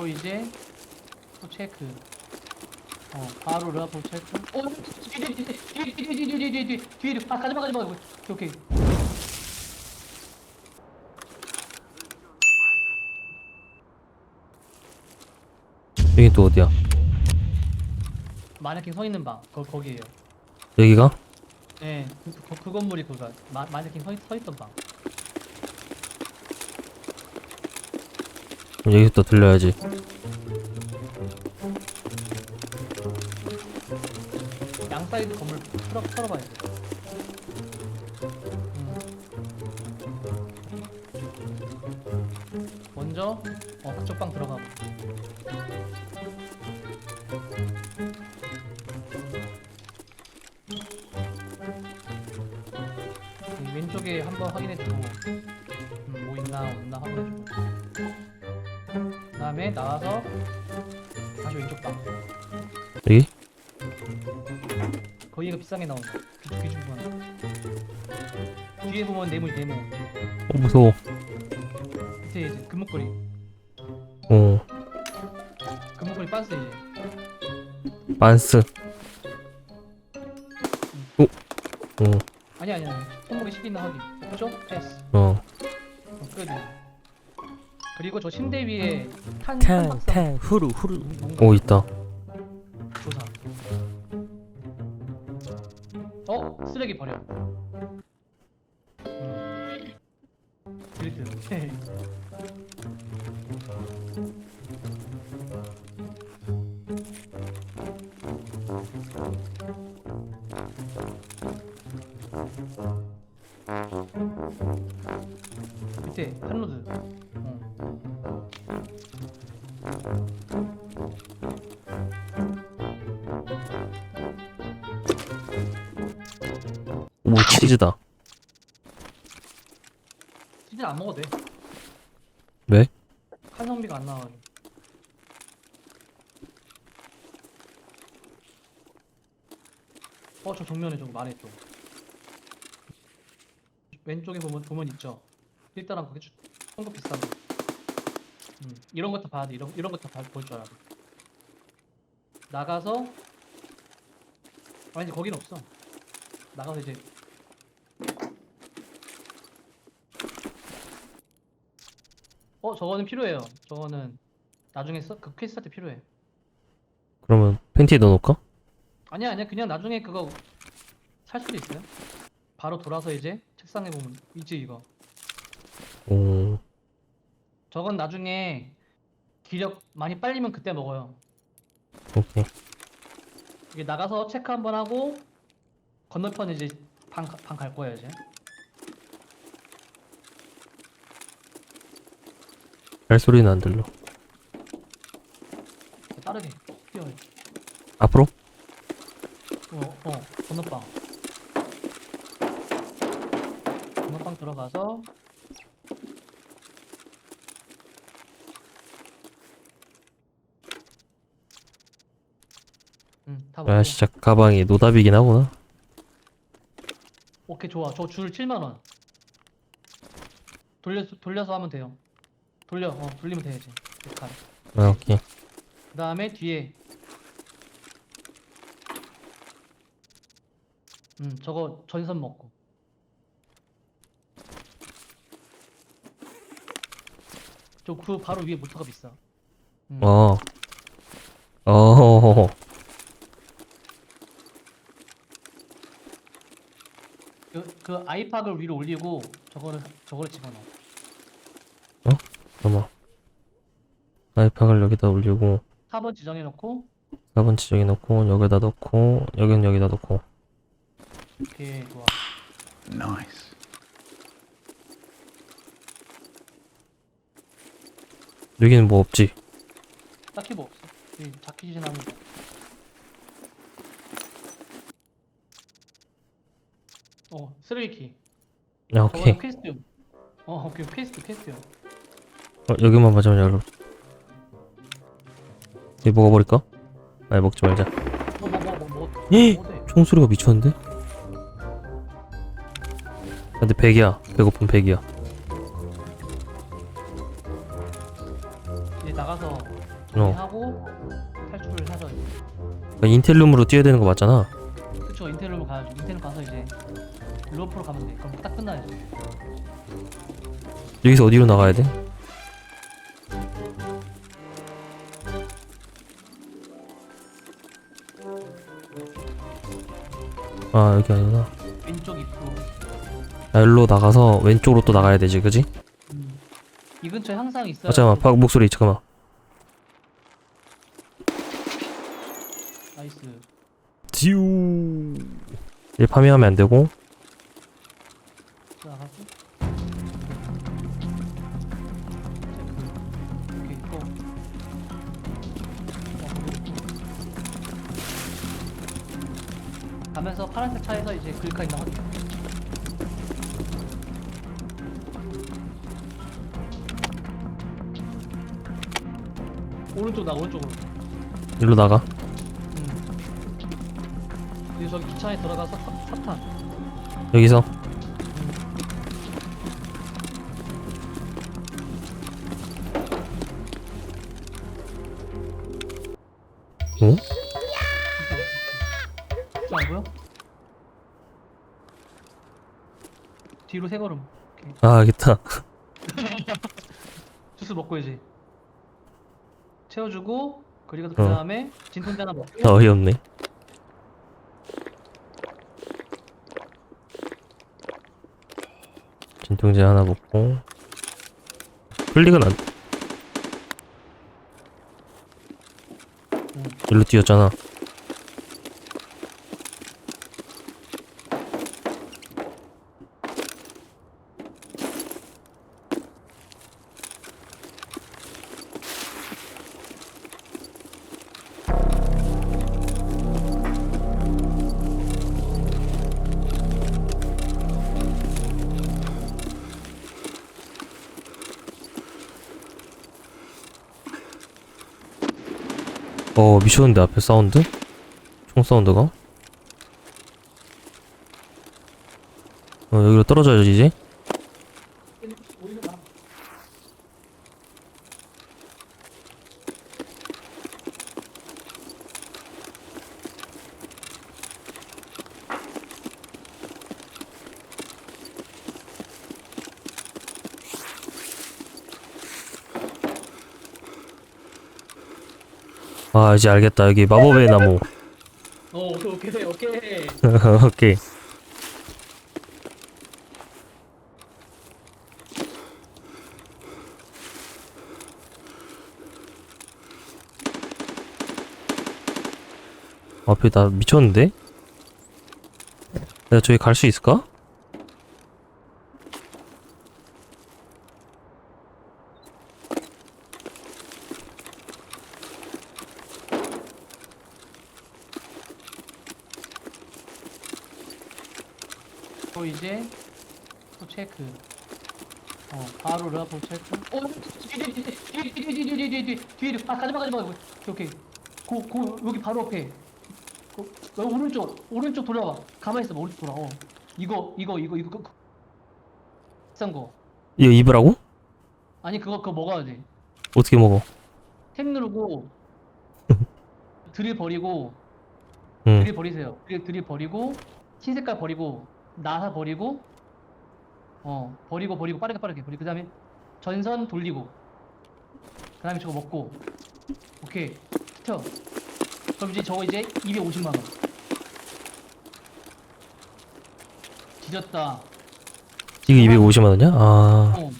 또 이제 또 체크. 어, 바로 러브 체크. 어, 뒤뒤 뒤 뒤 뒤 뒤 뒤 뒤 뒤 뒤 뒤 뒤 뒤 뒤 아, 가지 마, 가지 마. 오케이, 오케이. 여기 또 어디야? 마네킹 서 있는 방. 거 거기에요. 여기가? 네, 그, 그, 건물이 그거. 마, 마네킹 서, 서 있던 방. 여기부터 들려야지. 양 사이드 건물 풀어 풀어봐야 돼. 음. 먼저 어 그쪽 방 들어가. 봐. 이 왼쪽에 한번 확인해 주고 음, 뭐 있나 없나 확인해 주고. 그다음에 나와서 다시 왼쪽 방. 여기? 거기가 비싼 게 나온다. 귀, 귀중 보면. 뒤에 보면 네모 네모. 어, 무서워. 밑에 이제 금목걸이. 어, 금목걸이 반스 이제. 반스. 오, 어, 아니 아니 아니. 손목에 시기나 확인. 그죠? 패스. 어. 어, 끝. 그리고 저 침대 위에 탄 탕, 탄박스 탕, 후루, 후루. 뭔가 오, 있다. 조사. 어 쓰레기 버려. 음. 그리드. 밑에 한로드. 오, 치즈다. 치즈 안 먹어도 돼. 왜? 한성비가 안 나와가지고. 어, 저 정면에 저거 말해 쪽. 왼쪽에 보면 보면 있죠. 일단은 그게 주- 성급 비싼 거. 음, 이런 것도 봐야 돼. 이런 이런 것도 볼줄 알아. 나가서 아니 거긴 없어. 나가서 이제 어 저거는 필요해요. 저거는 나중에 써, 그 퀘스트 할 때 필요해. 그러면 팬티에 넣어놓을까? 아니야 아니야 그냥 나중에 그거 살 수도 있어요. 바로 돌아서 이제 책상에 보면 있지 이거. 오, 저건 나중에 기력 많이 빨리면 그때 먹어요. 오케이. 이게 나가서 체크 한번 하고 건너편 이제 방방갈 거예요 이제. 발 소리는 안 들려. 빠르게 뛰어요. 앞으로? 어, 어, 건너방. 건너방 들어가서 응, 다 먹고. 아, 진짜 가방이 노답이긴 하구나. 오케이, 좋아. 저 줄 7만 원. 돌려서 돌려서 하면 돼요. 돌려, 어, 돌리면 돼야지. 역할. 아, 오케이. 그 다음에 뒤에 음 저거 전선 먹고 저그 바로 위에 모터가 비싸 음. 어. 어, 그, 그 아이팍을 위로 올리고 저거를 저거를 집어넣어 잠깐만. 아이팍을 여기다 올리고, 4번 지정해 놓고 4번 지정해 놓고, 여기다 넣고, 여긴 여기다 넣고. 오케이 좋아 Nice. 여기는 뭐 없지? 딱히 뭐 없어 이 하는 거 어, 쓰레기 아, 저거는 오케이. 퀘스트 어, 오케이 퀘스트 퀘스트요 어, 여기만 맞으면 열어. 이 먹어버릴까? 아니, 먹지 말자. 예! 총소리가 미쳤는데? 근데 100이야. 배고픈 100이야. 이제 나가서 어. 하고 탈출을 하죠. 그러니까 인텔룸으로 뛰어야 되는 거 맞잖아. 그쵸 인텔룸 가야죠 인텔룸 가서 이제 루어프로 가면 돼 그럼 딱 끝나야죠 여기서 어디로 나가야 돼? 아 여기 아니구나. 왼쪽 입구 아, 일로 나가서 왼쪽으로 또 나가야 되지, 그지? 음. 이 근처에 항상 있어요 아, 잠깐만, 박 목소리 잠깐만. 나이스 듀. 일 파밍하면 안 되고. 나가고 가면서 파란색 차에서 이제 글카 있나 확인 오른쪽 나 오른쪽으로 일로 나가. 음. 그리고 저기 기차에 들어가서 사, 사탄 여기서. 저안 보여? 뒤로 세 걸음 오케이. 아, 알겠다. 주스 먹고 이제 채워주고 그리고 그 어. 다음에 진통제 하나 먹고 다 어이없네. 진통제 하나 먹고. 클릭은 안. 응. 일로 뛰었잖아. 어 미쳤는데 앞에 사운드? 총 사운드가? 어 여기로 떨어져야지 이제 아 이제 알겠다 여기 마법의 나무 어 오케이 오케이 오케이 오케이 앞에 나 미쳤는데? 내가 저기 갈 수 있을까? 또 이제 또 체크 어 바로 러프 체크 어 뒤에 뒤에 뒤에 뒤에 뒤에 뒤에 뒤에 뒤에 뒤에 뒤에 아 가지마 가지마 오케이 오케이 고, 고 여기 바로 앞에 고, 여기 오른쪽 오른쪽 돌아봐 가만히 있어봐 오른쪽 돌아 어 이거 이거 이거 이거 그, 비싼 거 이거 입으라고? 아니 그거 그거 먹어야 돼 어떻게 먹어? 탭 누르고 드릴 버리고 응 드릴 버리세요. 드릴, 드릴 버리고 흰 색깔 버리고 나사 버리고 어 버리고 버리고 빠르게 빠르게. 버리고 그 다음에 전선 돌리고. 그 다음에 저거 먹고. 오케이. 스쳐. 그럼 이제 저거 이제 250만 원. 뒤졌다. 이거 250만 원이야? 아. 어